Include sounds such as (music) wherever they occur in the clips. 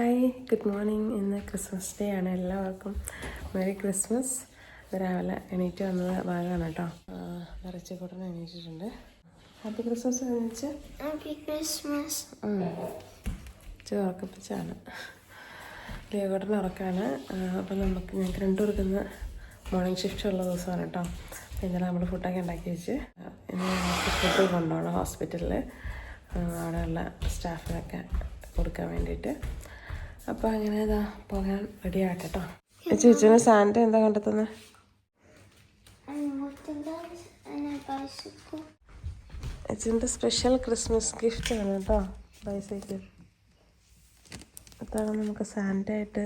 Hi good morning ഇന്ന് Christmas day ആണ് എല്ലാവർക്കും. മെറി ക്രിസ്മസ് ഇത് രാവിലെ എണീറ്റ് വന്നത് ഭാഗമാണ് കേട്ടോ. നിറച്ച് കൂട്ടനെ എണീറ്റിട്ടുണ്ട്. ഹാപ്പി ക്രിസ്മസ് എണീച്ച് ഹാപ്പി ക്രിസ്മസ് ഇച്ചിരി ഉറക്കപ്പിച്ചാണ്. ഉറക്കാണ്. അപ്പം നമുക്ക് ഞങ്ങൾക്ക് രണ്ടു പേർക്കിന്ന് മോർണിംഗ് ഷിഫ്റ്റ് ഉള്ള ദിവസമാണ് കേട്ടോ. അപ്പം ഇന്നലെ നമ്മൾ ഫുഡൊക്കെ ഉണ്ടാക്കി വെച്ച്. ഇന്ന് ഫുഡ് കൊണ്ടുപോകണം ഹോസ്പിറ്റലിൽ അവിടെയുള്ള സ്റ്റാഫിനൊക്കെ കൊടുക്കാൻ വേണ്ടിയിട്ട്. അപ്പോൾ അങ്ങനെ ഇതാ പോകാൻ റെഡി കേട്ടോ ചേച്ചിന് സാൻഡ എന്താ കണ്ടെത്തുന്നത് അച്ഛന്റെ സ്പെഷ്യൽ ക്രിസ്മസ് ഗിഫ്റ്റ് ആണ് കേട്ടോ ബൈസൈക്കിൾ. അതാണ് നമുക്ക് സാൻഡായിട്ട്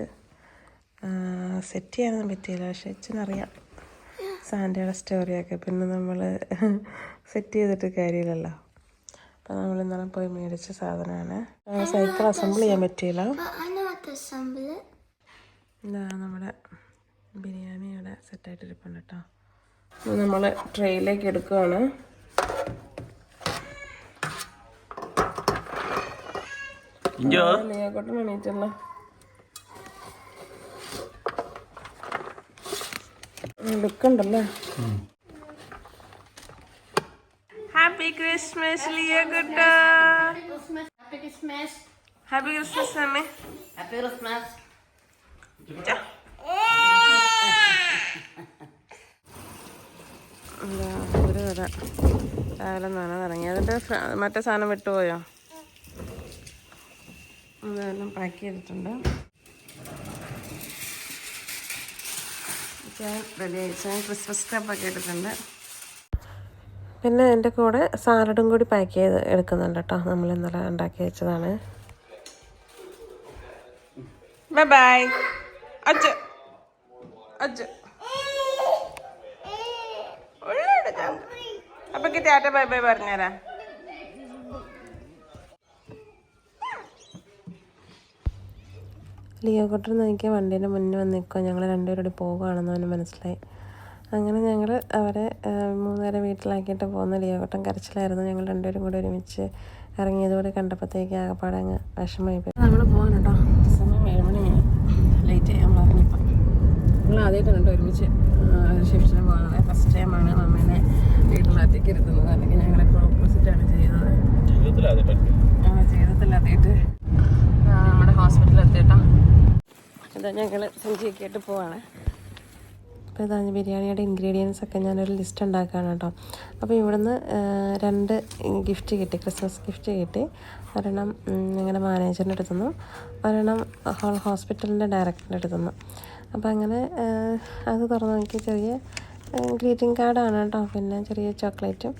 സെറ്റ് ചെയ്യാനൊന്നും പറ്റിയില്ല പക്ഷെ അച്ഛനറിയാം സാൻഡയുടെ സ്റ്റോറിയൊക്കെ. പിന്നെ നമ്മൾ സെറ്റ് ചെയ്തിട്ട് കാര്യമില്ലല്ലോ. അപ്പം നമ്മൾ ഇന്നലെ പോയി മേടിച്ച സാധനമാണ്. സൈക്കിൾ അസംബിൾ ചെയ്യാൻ പറ്റിയില്ല. ഇതാ നമ്മുടെ ബിരിയാണി ഇവിടെ സെറ്റായിട്ട് ഇരിപ്പുണ്ട് കേട്ടോ നമ്മൾ ട്രെയിലേക്ക് എടുക്കുകയാണ് ഹാപ്പി ലിയാക്കോട്ടൻ എണീറ്റല്ലോ ലുക്കുണ്ടല്ലേ ഹാപ്പി ക്രിസ്മസ്. ഹാപ്പി ക്രിസ്മസ് അമ്മേ Happy Christmas. എന്താ ഒരു കഥ. രാവിലെ നന തുടങ്ങി അതിന്റെ മറ്റേ സാധനം വിട്ടുപോയോ? അതെല്ലാം പാക്ക് ചെയ്തിട്ടുണ്ട്. ചാൻ റെഡിയായി ഞാൻ ക്രിസ്മസ് ക്രബൊക്കെ എടുത്തിട്ടുണ്ട് പിന്നെ എന്റെ കൂടെ സാലഡും കൂടി പാക്ക് ചെയ്ത് എടുക്കുന്നുണ്ട് കേട്ടോ. നമ്മൾ ഇന്നലെ ഉണ്ടാക്കി വെച്ചതാണ്. ബൈ ബൈ അച്ഛ അച്ഛ അപ്പൊ ടാറ്റ ബൈ ബൈ പറഞ്ഞുതരാ ലിയോ കൊട്ടർ നോക്കിയ വണ്ടീന്റെ മുന്നിൽ വന്ന് നിൽക്കുക ഞങ്ങൾ രണ്ടുപേരോട് പോകുകയാണെന്ന് അവന് മനസ്സിലായി. അങ്ങനെ ഞങ്ങൾ അവരെ മൂന്നുപേരെ വീട്ടിലാക്കിയിട്ട് പോകുന്ന ലിയോ കൊട്ടൻ കരച്ചിലായിരുന്നു. ഞങ്ങൾ രണ്ടുപേരും കൂടി ഒരുമിച്ച് ഇറങ്ങിയതുകൂടി കണ്ടപ്പോഴത്തേക്ക് ആകെപ്പാടെ അങ്ങ് വിഷമമായി പോയി നമ്മൾ പോകാൻ കേട്ടോ സമയം ഏഴ് മണിയായി ലേറ്റ് ചെയ്യാൻ പറഞ്ഞിപ്പം ഞങ്ങൾ ആദ്യമായിട്ടാണ് ഒരുമിച്ച് ഷിഫ്റ്റിന് പോകുന്നത് ഫസ്റ്റ് ടൈമാണ് മമ്മേനെ വീട്ടിനകത്തേക്ക് ഇരുത്തുന്നത്. അല്ലെങ്കിൽ ഞങ്ങളെപ്പോൾ ഓപ്പോസിറ്റാണ് ചെയ്യുന്നത്. ജീവിതത്തിലാദ്യമായിട്ട് നമ്മുടെ ഹോസ്പിറ്റലിൽ എത്തിയിട്ടാ ഇതാ ഞങ്ങൾ സഞ്ചിയൊക്കെ ആയിട്ട് പോവാണ്. അപ്പോൾ ഇതാ ബിരിയാണിയുടെ ഇൻഗ്രീഡിയൻസ് ഒക്കെ ഞാനൊരു ലിസ്റ്റ് ഉണ്ടാക്കുകയാണ് കേട്ടോ. അപ്പോൾ ഇവിടുന്ന് രണ്ട് ഗിഫ്റ്റ് കിട്ടി. ക്രിസ്മസ് ഗിഫ്റ്റ് കിട്ടി. ഒരെണ്ണം ഞങ്ങളുടെ മാനേജറിന്റെ അടുത്തുനിന്നും. ഒരെണ്ണം ഹോൾ ഹോസ്പിറ്റലിന്റെ ഡയറക്ടറിന്റെ അടുത്തുനിന്നും. അപ്പോൾ അങ്ങനെ അത് തുറന്ന് നോക്കി ചെറിയ ഗ്രീറ്റിംഗ് കാർഡാണ് കേട്ടോ. പിന്നെ ചെറിയ ചോക്ലേറ്റും.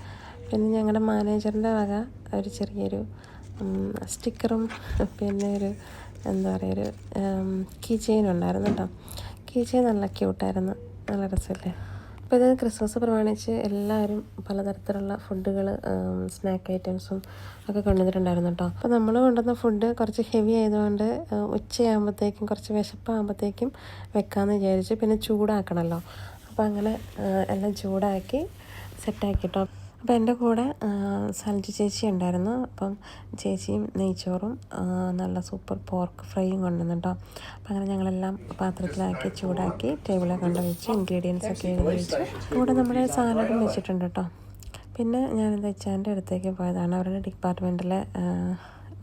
പിന്നെ ഞങ്ങളുടെ മാനേജറിന്റെ വക ഒരു ചെറിയൊരു സ്റ്റിക്കറും പിന്നെ ഒരു എന്താ പറയുക ഒരു കീ ചെയിൻ ഉണ്ടായിരുന്നു കേട്ടോ. കീ ചെയിൻ നല്ല ക്യൂട്ടായിരുന്നു. നല്ല രസമല്ലേ അപ്പോൾ ഇത് ക്രിസ്മസ് പ്രമാണിച്ച് എല്ലാവരും പലതരത്തിലുള്ള ഫുഡുകൾ സ്നാക്ക് ഐറ്റംസും ഒക്കെ കൊണ്ടുവന്നിട്ടുണ്ടായിരുന്നു കേട്ടോ. അപ്പോൾ നമ്മൾ കൊണ്ടുവന്ന ഫുഡ് കുറച്ച് ഹെവി ആയതുകൊണ്ട് ഉച്ചയാകുമ്പോഴത്തേക്കും കുറച്ച് വിശപ്പാകുമ്പോഴത്തേക്കും വെക്കാമെന്ന് വിചാരിച്ചു. പിന്നെ ചൂടാക്കണമല്ലോ അപ്പോൾ അങ്ങനെ എല്ലാം ചൂടാക്കി സെറ്റാക്കി കേട്ടോ. അപ്പോൾ എന്റെ കൂടെ സൽജു ചേച്ചി ഉണ്ടായിരുന്നു. അപ്പം ചേച്ചിയും നെയ്ച്ചോറും നല്ല സൂപ്പർ പോർക്ക് ഫ്രൈയും കൊണ്ടുവന്നിട്ടോ അപ്പം അങ്ങനെ ഞങ്ങളെല്ലാം പാത്രത്തിലാക്കി ചൂടാക്കി ടേബിളിൽ കൊണ്ട് വെച്ച് ഇൻഗ്രീഡിയൻസ് ഒക്കെ എഴുതി വെച്ച് കൂടെ നമ്മുടെ സാലഡും വെച്ചിട്ടുണ്ട് കേട്ടോ പിന്നെ ഞാനെന്താ എച്ചാന്റെ അടുത്തേക്ക് പോയതാണ്. അവരുടെ ഡിപ്പാർട്ട്മെന്റിലെ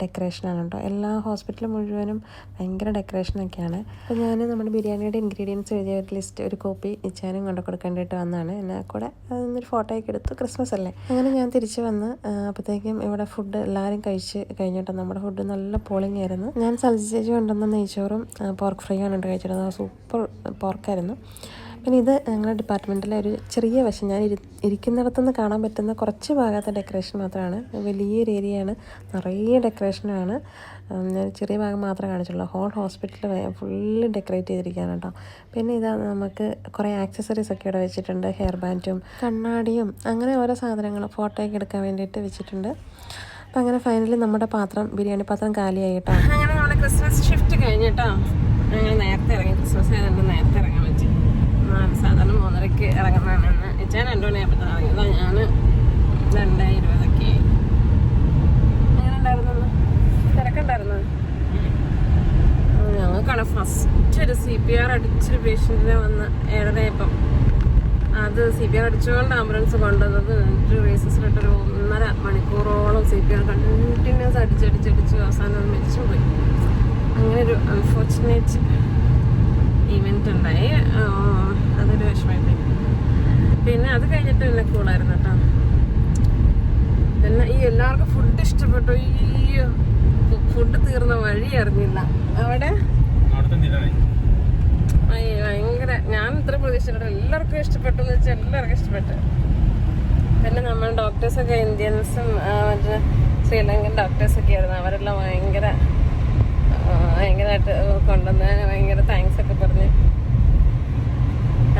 ഡെക്കറേഷനാണ് കേട്ടോ എല്ലാ ഹോസ്പിറ്റലും മുഴുവനും ഭയങ്കര ഡെക്കറേഷനൊക്കെയാണ്. അപ്പോൾ ഞാൻ നമ്മുടെ ബിരിയാണിയുടെ ഇൻഗ്രീഡിയൻസ് എഴുതിയ ഒരു ലിസ്റ്റ് ഒരു കോപ്പി ഇച്ചാനും കൊണ്ട് കൊടുക്കേണ്ടിയിട്ട് വന്നതാണ്. എന്നെ കൂടെ അതൊന്നൊരു ഫോട്ടോയൊക്കെ എടുത്തു ക്രിസ്മസ് അല്ലേ? അങ്ങനെ ഞാൻ തിരിച്ച് വന്ന് അപ്പോഴത്തേക്കും ഇവിടെ ഫുഡ് എല്ലാവരും കഴിച്ച് കഴിഞ്ഞിട്ട് നമ്മുടെ ഫുഡ് നല്ല പോളിംഗ് ആയിരുന്നു. ഞാൻ സൽജേജ് കൊണ്ടുവന്ന നെയ്ച്ചോറും പോർക്ക് ഫ്രൈ ആണ് കഴിച്ചിരുന്നത്. സൂപ്പർ പോർക്കായിരുന്നു. പിന്നെ ഇത് ഞങ്ങളുടെ ഡിപ്പാർട്ട്മെന്റിലെ ഒരു ചെറിയ വശം. ഞാൻ ഇരി ഇരിക്കുന്നിടത്തുനിന്ന് കാണാൻ പറ്റുന്ന കുറച്ച് ഭാഗത്തെ ഡെക്കറേഷൻ മാത്രമാണ്. വലിയൊരു ഏരിയയാണ് നിറയെ ഡെക്കറേഷനാണ് ഞാൻ ചെറിയ ഭാഗം മാത്രമേ കാണിച്ചുള്ളൂ. ഹോൾ ഹോസ്പിറ്റൽ ഫുള്ള് ഡെക്കറേറ്റ് ചെയ്തിരിക്കുകയാണ് കേട്ടോ. പിന്നെ ഇതാ നമുക്ക് കുറേ ആക്സസറീസ് ഒക്കെ ഇവിടെ വെച്ചിട്ടുണ്ട്. ഹെയർ ബാൻഡും കണ്ണാടിയും അങ്ങനെ ഓരോ സാധനങ്ങൾ ഫോട്ടോയൊക്കെ എടുക്കാൻ വേണ്ടിയിട്ട് വെച്ചിട്ടുണ്ട്. അപ്പം അങ്ങനെ ഫൈനലി നമ്മുടെ പാത്രം ബിരിയാണി പാത്രം കാലിയായി കേട്ടോ. അങ്ങനെ നമ്മുടെ ക്രിസ്മസ് ഷിഫ്റ്റ് കഴിഞ്ഞിട്ടോ ഞങ്ങൾ നേരത്തെ ഇറങ്ങി. ക്രിസ്മസ് നേരത്തെ നാല് സാധാരണ മൂന്നരക്ക് ഇറങ്ങുന്നതാണ് ഇച്ചാൻ രണ്ടു മണിയാകുമ്പോൾ ഇറങ്ങിയതാണ് ഞാൻ രണ്ട് ഇരുപതൊക്കെ എങ്ങനെ ഉണ്ടായിരുന്നു തിരക്കുണ്ടായിരുന്നു? ഞങ്ങൾക്കാണ് ഫസ്റ്റ് ഒരു സി പി ആർ അടിച്ചൊരു പേഷ്യന്റിനെ വന്ന് ഏഴരയപ്പം അത് സി പി ആർ അടിച്ചുകൊണ്ട് ആംബുലൻസ് കൊണ്ടുവന്നത്. എന്നിട്ട് റേസസിലിട്ടൊരു ഒന്നര മണിക്കൂറോളം സി പി ആർ കണ്ടിന്യൂസ് അടിച്ചടിച്ചടിച്ച് അവസാനം അത് മരിച്ചുപോയി അങ്ങനെ ഒരു അൺഫോർച്ചുനേറ്റ് ഇവന്റ് ഉണ്ടായി. അതൊരു വിഷമമായി പിന്നെ അത് കഴിഞ്ഞിട്ട് പിന്നെ കൂളായിരുന്നു കേട്ടോ. പിന്നെ ഈ എല്ലാവർക്കും ഫുഡ് ഇഷ്ടപ്പെട്ടു. ഈ ഫുഡ് തീർന്ന വഴി അറിഞ്ഞില്ല. അവിടെ? ഭയങ്കര. ഞാൻ ഇത്ര പ്രതീക്ഷിച്ചിട്ട് എല്ലാവർക്കും ഇഷ്ടപ്പെട്ടു എന്ന് വെച്ചാൽ എല്ലാവർക്കും ഇഷ്ടപ്പെട്ടു. പിന്നെ നമ്മൾ ഡോക്ടേഴ്സൊക്കെ ഇന്ത്യൻസും മറ്റേ ശ്രീലങ്കൻ ഡോക്ടേഴ്സൊക്കെ ആയിരുന്നു. അവരെല്ലാം ഭയങ്കര ഭയങ്കരമായിട്ട് കൊണ്ടുവന്നതിന് ഭയങ്കര താങ്ക്സ് ഒക്കെ പറഞ്ഞ്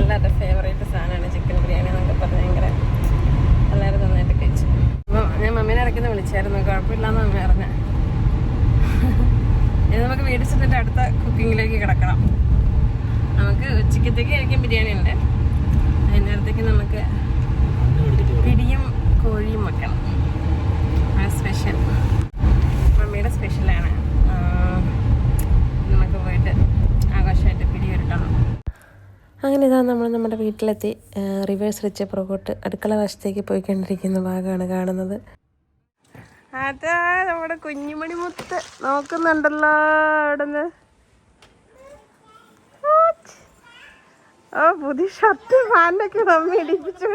എല്ലാവരുടെ ഫേവറേറ്റ് സാധനമാണ് ചിക്കൻ ബിരിയാണി എന്നൊക്കെ പറഞ്ഞ് ഭയങ്കര എല്ലാവരും നന്നായിട്ട് കഴിച്ചു. അപ്പോൾ ഞാൻ മമ്മീനെ ഇടയ്ക്കുന്ന വിളിച്ചായിരുന്നു കുഴപ്പമില്ലാന്ന് മമ്മി പറഞ്ഞ. ഇനി നമുക്ക് മേടിച്ചിട്ട് അടുത്ത കുക്കിങ്ങിലേക്ക് കിടക്കണം. നമുക്ക് ഉച്ചക്കത്തേക്ക് കഴിക്കാൻ ബിരിയാണി ഉണ്ട്. അതിനകത്തേക്ക് നമുക്ക് പിടിയും കോഴിയും വെക്കണം. സ്പെഷ്യൽ മമ്മിയുടെ സ്പെഷ്യലാണ് നമുക്ക് പോയിട്ട് ആഘോഷമായിട്ട് പിടി ഒരുക്കണം അങ്ങനെ ഇതാ നമ്മൾ നമ്മുടെ വീട്ടിലെത്തി റിവേഴ്സ് റിച്ച് പുറകോട്ട് അടുക്കള വശത്തേക്ക് പോയിക്കൊണ്ടിരിക്കുന്ന ഭാഗമാണ് കാണുന്നത്. അതാ നമ്മുടെ കുഞ്ഞുമണി മുത്ത് നോക്കുന്നുണ്ടല്ലോ അവിടുന്ന്. ഓ പുതിയ ഷർട്ട് ഫാനൊക്കെ മമ്മി ഇടിപ്പിച്ചു.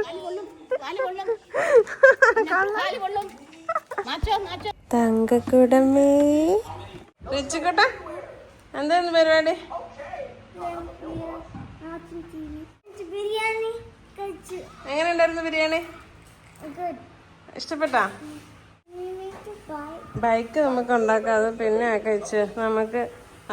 തങ്കക്കുടമേ. റിച്ചുക്കുട്ട എന്തായിരുന്നു പരിപാടി? എങ്ങനെ ഉണ്ടായിരുന്നു ബിരിയാണി? ഇഷ്ടപ്പെട്ട? ബൈക്ക് നമുക്ക് ഉണ്ടാക്കാതെ പിന്നെ കഴിച്ച് നമുക്ക്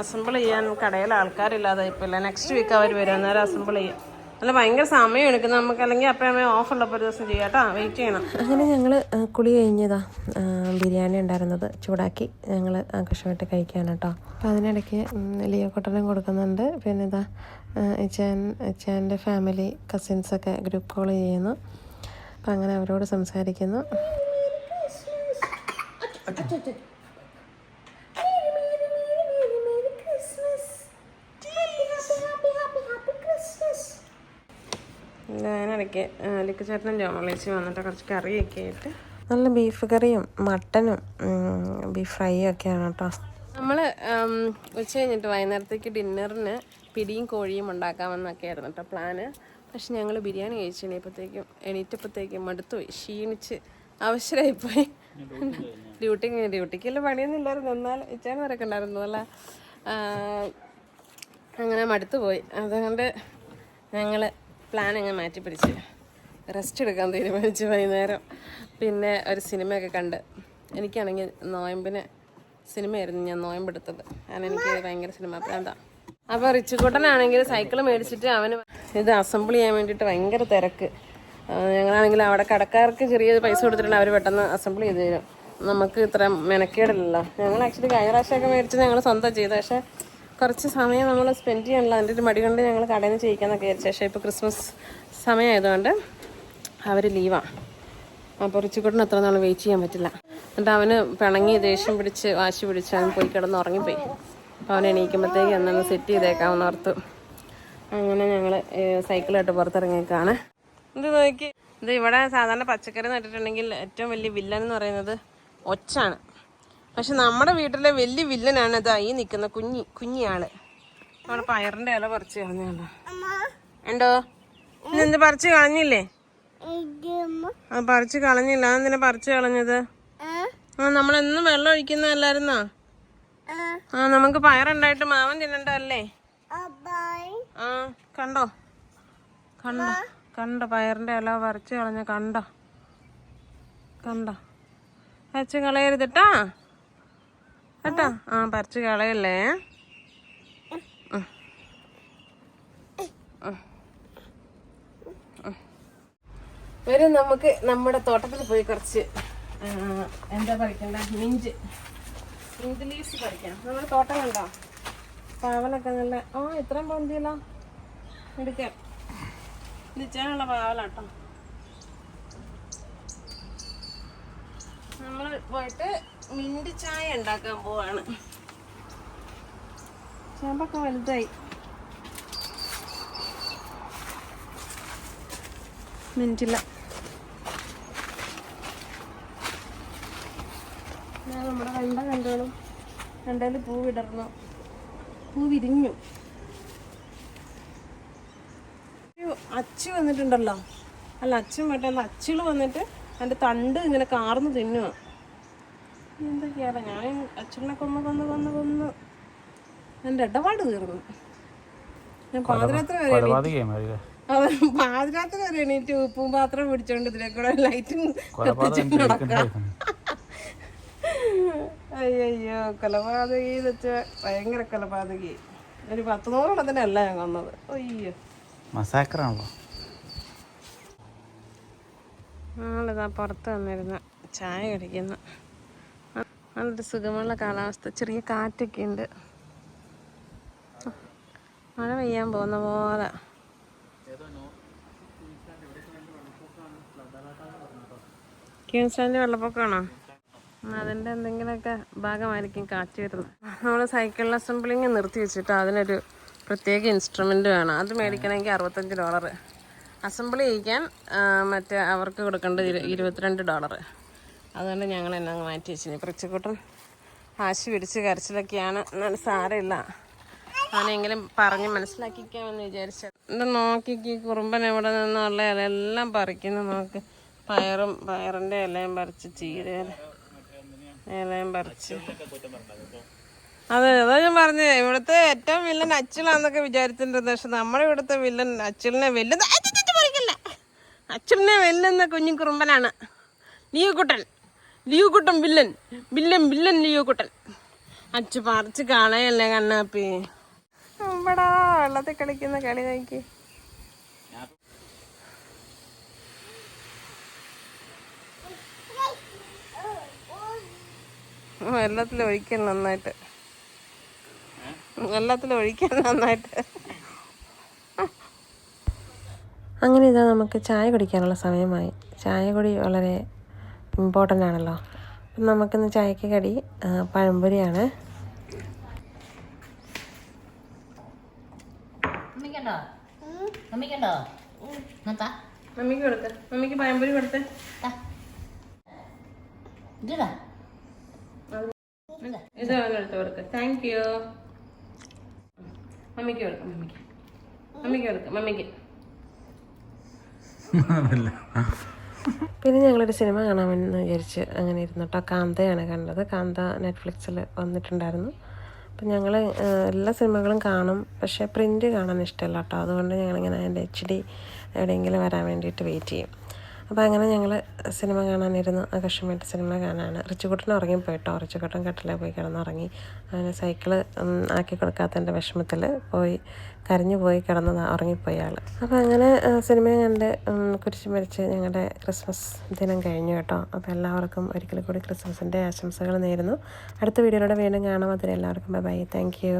അസംബിൾ ചെയ്യാൻ കടയിൽ ആൾക്കാരില്ലാതെ ഇപ്പം ഇല്ല നെക്സ്റ്റ് വീക്ക് അവർ വരും. അന്നേരം അസംബിൾ ചെയ്യും. അല്ല ഭയങ്കര സമയം എടുക്കുന്നത് നമുക്ക് അല്ലെങ്കിൽ അപ്പോഴേ ഓഫ് ഉള്ളപ്പോൾ ഒരു ദിവസം ചെയ്യാം കേട്ടോ. വെയിറ്റ് ചെയ്യണം. അങ്ങനെ ഞങ്ങൾ കുളി കഴിഞ്ഞതാ ബിരിയാണി ഉണ്ടായിരുന്നത്. ചൂടാക്കി ഞങ്ങൾ ആഘോഷമായിട്ട് കഴിക്കാൻ കേട്ടോ. അപ്പോൾ അതിനിടയ്ക്ക് ലിയോ കൊട്ടനും കൊടുക്കുന്നുണ്ട്. പിന്നെ ഇതാ ഇച്ചാൻ ഇച്ചാന്റെ ഫാമിലി കസിൻസൊക്കെ ഗ്രൂപ്പ് കോൾ ചെയ്യുന്നു. അപ്പം അങ്ങനെ അവരോട് സംസാരിക്കുന്നു. ഞാനിടയ്ക്ക് ലിക്ക് ചേട്ടനും ജോമളേച്ചി വന്നിട്ട് കുറച്ച് കറിയൊക്കെ ആയിട്ട് നല്ല ബീഫ് കറിയും മട്ടനും ബീഫ് ഫ്രൈയും ഒക്കെയാണ് കേട്ടോ നമ്മൾ ഉച്ച കഴിഞ്ഞിട്ട് വൈകുന്നേരത്തേക്ക് ഡിന്നറിന് പിടിയും കോഴിയും ഉണ്ടാക്കാമെന്നൊക്കെ ആയിരുന്നു കേട്ടോ പ്ലാന്. പക്ഷെ ഞങ്ങൾ ബിരിയാണി കഴിച്ച് എണീപ്പത്തേക്കും എണീറ്റപ്പോഴത്തേക്കും മടുത്തുപോയി ക്ഷീണിച്ച് അവശരായിപ്പോയി. ഡ്യൂട്ടി ഡ്യൂട്ടിക്കുള്ള പണിയൊന്നും ഇല്ലായിരുന്നു. എന്നാൽ ഇച്ചാൻ വരൊക്കെ ഉണ്ടായിരുന്നു. അല്ല അങ്ങനെ മടുത്തു പോയി. അതുകൊണ്ട് ഞങ്ങൾ പ്ലാൻ അങ്ങ് മാറ്റി പിടിച്ച്. റെസ്റ്റ് എടുക്കാൻ തീരുമാനിച്ചു വൈകുന്നേരം. പിന്നെ ഒരു സിനിമയൊക്കെ കണ്ട്. എനിക്കാണെങ്കിൽ നോയമ്പിന് സിനിമയായിരുന്നു ഞാൻ നോയമ്പെടുത്തത്. കാരണം എനിക്ക് ഭയങ്കര സിനിമ പ്രാന്താ. അപ്പോൾ റിച്ചുകൂട്ടനാണെങ്കിൽ സൈക്കിൾ മേടിച്ചിട്ട് അവന് ഇത് അസംബിൾ ചെയ്യാൻ വേണ്ടിയിട്ട് ഭയങ്കര തിരക്ക്. ഞങ്ങളാണെങ്കിൽ അവിടെ കടക്കാർക്ക് ചെറിയ പൈസ കൊടുത്തിട്ടുണ്ട്. അവർ പെട്ടെന്ന് അസംബിൾ ചെയ്ത് തരും. നമുക്ക് ഇത്ര മെനക്കേടില്ലല്ലോ. ഞങ്ങൾ ആക്ച്വലി കഴിഞ്ഞ പ്രാവശ്യമൊക്കെ മേടിച്ച് ഞങ്ങൾ സ്വന്തം ചെയ്തു. പക്ഷേ കുറച്ച് സമയം നമ്മൾ സ്പെൻഡ് ചെയ്യാനുള്ള അതിന്റെ ഒരു മടി കൊണ്ട് ഞങ്ങൾ കടയിൽ നിന്ന് ചെയ്യിക്കാന്നൊക്കെ വിചാരിച്ചു. പക്ഷേ ഇപ്പോൾ ക്രിസ്മസ് സമയമായതുകൊണ്ട് അവർ ലീവാണ് അപ്പോൾ റിച്ചുക്കുട്ടന് അത്ര നാൾ വെയിറ്റ് ചെയ്യാൻ പറ്റില്ല. എന്നിട്ട് അവന് പിണങ്ങി ദേഷ്യം പിടിച്ച് വാശി പിടിച്ച് അവൻ പോയി കിടന്ന് ഉറങ്ങിപ്പോയി. അപ്പോൾ അവൻ എണീക്കുമ്പോഴത്തേക്ക് എന്നൊന്ന് സെറ്റ് ചെയ്തേക്കാമെന്ന് ഓർത്ത് അങ്ങനെ ഞങ്ങൾ സൈക്കിളായിട്ട് പുറത്തിറങ്ങിയേക്കാണ്. ഇത് നോക്കി. ഇത് ഇവിടെ സാധാരണ പച്ചക്കറി നട്ടിട്ടുണ്ടെങ്കിൽ ഏറ്റവും വലിയ വില്ലൻ എന്ന് പറയുന്നത് ഒച്ചാണ്. പക്ഷെ നമ്മുടെ വീട്ടിലെ വലിയ വില്ലനാണ് ഇതാ ഈ നിൽക്കുന്ന കുഞ്ഞി കുഞ്ഞിയാൾ. നമ്മുടെ പയറിന്റെ ഇല പറിച്ചു കളഞ്ഞാലോ ഉണ്ടോ ഇന്നെന്ത് പറിച്ചു കളഞ്ഞില്ലേ? ആ പറിച്ചു കളഞ്ഞില്ല. അതെന്തിനാ പറിച്ചു കളഞ്ഞത്? ആ. നമ്മളെന്നും വെള്ളം ഒഴിക്കുന്നതല്ലായിരുന്നോ ആ. നമുക്ക് പയറുണ്ടായിട്ട് മാവൻ തിന്നണ്ടല്ലേ ആ കണ്ടോ? കണ്ടോ? കണ്ടോ? പയറിന്റെ ഇല പറിച്ചു കളഞ്ഞ കണ്ടോ? കണ്ടോ? പറിച്ച് കളയരുതിട്ടാ കേട്ടോ? ആ പറിച്ച് കളയല്ലേ. വരും നമുക്ക് നമ്മുടെ തോട്ടത്തിൽ പോയി കുറച്ച് എന്താ പറിക്കണ്ട? മിഞ്ച്. മിഞ്ച് ലീവ്സ് പറിക്കാം നമ്മുടെ തോട്ടം കണ്ടോ? പാവലൊക്കെ നല്ല ആ ഇത്രയും പൊന്തിയല്ലോ. എടുക്കാം. ലിച്ചാനുള്ള പാവലാട്ടോ. നമ്മൾ പോയിട്ട് മിന്റ് ചായ ഉണ്ടാക്കാൻ പോവാണ്. ചേമ്പൊക്കെ വലുതായി. മിനിറ്റില്ല നമ്മുടെ കണ്ട കണ്ടോളും കണ്ടതിൽ പൂ വിടർന്നു. പൂ വിരിഞ്ഞു. അച്ചു വന്നിട്ടുണ്ടല്ലോ. അല്ല അച്ഛൻ വേണ്ട അച്ചുകൾ വന്നിട്ട് അതിന്റെ തണ്ട് ഇങ്ങനെ കാർന്ന് തിന്നുക എന്തൊക്കെയാണ് ഞാൻ അച്ഛനെ കൊന്ന് കൊന്ന് കൊന്ന് കൊന്ന് എന്റെ ഇടപാട് തീർന്നു. ഞാൻ പാതിരാത്രി വരെ അവൻ പാതിരാത്രി വരെ എണീറ്റ് ഉപ്പും പാത്രം പിടിച്ചോണ്ട് ഇതിലെ കൂടെ ലൈറ്റും കൊലപാതകം നടക്കാം. അയ്യോ കൊലപാതകി എന്ന് വെച്ചാൽ ഭയങ്കര കൊലപാതകി. ഒരു പത്ത് നൂറെണ്ണത്തിനെ അല്ല ഞാൻ കൊന്നത്. അയ്യോ. മസാക്കറാണല്ലോ. ആളിതാ പുറത്ത് വന്നിരുന്ന ചായ കുടിക്കുന്നു. നല്ലൊരു സുഖമുള്ള കാലാവസ്ഥ. ചെറിയ കാറ്റൊക്കെ ഉണ്ട്. മഴ പെയ്യാൻ പോകുന്ന പോലെ. ക്യൂൻസ്റ്റാൻഡ് വെള്ളപ്പൊക്കമാണോ? അതിന്റെ എന്തെങ്കിലുമൊക്കെ ഭാഗമായിരിക്കും കാറ്റ് വരുന്നത്. നമ്മൾ സൈക്കിൾ അസംബ്ലിങ് നിർത്തി വെച്ചിട്ട് അതിനൊരു പ്രത്യേക ഇൻസ്ട്രുമെന്റ് വേണം. അത് മേടിക്കണമെങ്കിൽ അറുപത്തഞ്ച് ഡോളർ അസംബിൾ ചെയ്യിക്കാൻ മറ്റേ അവർക്ക് കൊടുക്കേണ്ടത് ഇരു- ഇരുപത്തിരണ്ട് ഡോളർ അതുകൊണ്ട് ഞങ്ങൾ എന്നെ അങ്ങ് മാറ്റി വെച്ചിന്. പറിച്ചുകൂട്ടൻ ആശു പിടിച്ച് കരച്ചിലൊക്കെയാണ്. എന്നാലും സാരമില്ല. അവനെങ്കിലും പറഞ്ഞ് മനസ്സിലാക്കിക്കാമെന്ന് വിചാരിച്ചത് എന്താ നോക്കിക്ക് കുറുമ്പൻ എവിടെ നിന്നുള്ള ഇലയെല്ലാം പറിക്കുന്നു നോക്ക്. പയറും പയറിന്റെ ഇലയും പറിച്ച് ചീര ഇലയും പറിച്ച്. അതെ അതാ ഞാൻ പറഞ്ഞത് ഇവിടുത്തെ ഏറ്റവും വില്ലൻ അച്ചിലാന്നൊക്കെ വിചാരിച്ചിട്ടുണ്ട്. പക്ഷെ നമ്മുടെ ഇവിടുത്തെ വില്ലൻ അച്ചിലിനെ വെല്ലുന്ന അച്ഛനെ വെല്ലുന്ന കുഞ്ഞു കുറുമ്പനാണ്. നീ കുട്ടൻ ലിയോ കുട്ടൻ വില്ലൻ. വില്ലൻ വില്ലൻ ലിയോ കുട്ടൻ അച്ഛ പറിച്ച് കളയല്ലേ കണ്ണാപ്പി. നമ്മടാ വെള്ളത്തിൽ കളിക്കുന്ന കളി നോക്കി. വെള്ളത്തിൽ ഒഴിക്കാൻ നന്നായിട്ട്. വെള്ളത്തിൽ ഒഴിക്കാൻ നന്നായിട്ട്. അങ്ങനെ ഇതാ നമുക്ക് ചായ കുടിക്കാനുള്ള സമയമായി. ചായ കുടി വളരെ ഇമ്പോർട്ടന്റ് ആണല്ലോ. അപ്പം നമുക്കിന്ന് ചായക്ക് കടി പഴംപൊരിയാണ്. മമ്മിക്ക് കൊടുക്ക. മമ്മിക്ക് പഴംപൊരി കൊടുത്തേ. ഇതാ ഇത് അവനെടുത്ത് കൊടുക്ക. താങ്ക് യു മമ്മിക്ക് കൊടുക്കാം മമ്മിക്ക് മമ്മിക്ക് കൊടുക്കാം മമ്മിക്ക് (laughs) പിന്നെ ഞങ്ങളൊരു സിനിമ കാണാമെന്ന് വിചാരിച്ച് അങ്ങനെ ഇരുന്നു കേട്ടോ കാന്തയാണ് കണ്ടത്. കാന്ത നെറ്റ്ഫ്ലിക്സിൽ വന്നിട്ടുണ്ടായിരുന്നു. അപ്പം ഞങ്ങൾ എല്ലാ സിനിമകളും കാണും. പക്ഷേ പ്രിന്റ് കാണാൻ ഇഷ്ടമല്ല കേട്ടോ. അതുകൊണ്ട് ഞങ്ങളിങ്ങനെ അതിന്റെ എച്ച് ഡി എവിടെയെങ്കിലും വരാൻ വേണ്ടിയിട്ട് വെയിറ്റ് ചെയ്യും. അപ്പോൾ അങ്ങനെ ഞങ്ങൾ സിനിമ കാണാനിരുന്നു. ആകർഷമായിട്ട് സിനിമ കാണാനാണ് റിച്ചുകുട്ടൻ ഉറങ്ങിപ്പോയിട്ടോ റിച്ചുകുട്ടൻ കട്ടിലേ പോയി കിടന്നുറങ്ങി. അങ്ങനെ സൈക്കിൾ ആക്കി കൊടുക്കാത്തതിന്റെ വിഷമത്തിൽ പോയി കരഞ്ഞു പോയി കിടന്ന് ഉറങ്ങിപ്പോയി ആൾ അപ്പോൾ അങ്ങനെ സിനിമ കണ്ട് കുരിശ് മരിച്ച് ഞങ്ങളുടെ ക്രിസ്മസ് ദിനം കഴിഞ്ഞു കേട്ടോ. അപ്പോൾ എല്ലാവർക്കും ഒരിക്കൽ കൂടി ക്രിസ്മസിന്റെ ആശംസകൾ നേരുന്നു. അടുത്ത വീഡിയോയിലൂടെ വീണ്ടും കാണാം. അതിന് എല്ലാവർക്കും ബൈ ബൈ. Thank you.